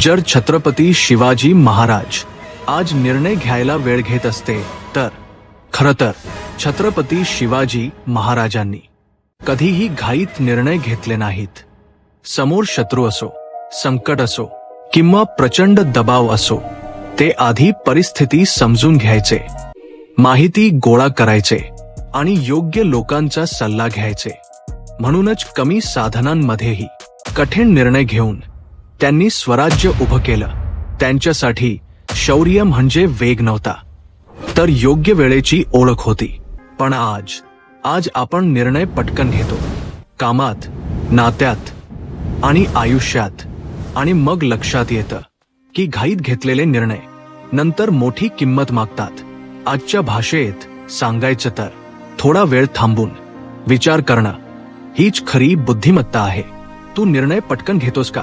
जर छत्रपती शिवाजी महाराज आज निर्णय घ्यायला वेळ घेत असते तर खर तर छत्रपती शिवाजी महाराजांनी कधीही घाईत निर्णय घेतले नाहीत. समोर शत्रू असो संकट असो किंवा प्रचंड दबाव असो ते आधी परिस्थिती समजून घ्यायचे माहिती गोळा करायचे आणि योग्य लोकांचा सल्ला घ्यायचे. म्हणूनच कमी साधनांमध्येही कठीण निर्णय घेऊन त्यांनी स्वराज्य उभं केलं. त्यांच्यासाठी शौर्य म्हणजे वेग नव्हता. तर योग्य वेळेची ओळख होती. पण आज आज आपण निर्णय पटकन घेतो. कामात नात्यात आणि आयुष्यात आणि मग लक्षात येतं की घाईत घेतलेले निर्णय नंतर मोठी किंमत मागतात. आजच्या भाषेत सांगायचं तर थोडा वेळ थांबून. विचार करणं. हीच खरी बुद्धिमत्ता आहे. तू निर्णय पटकन घेतोस का?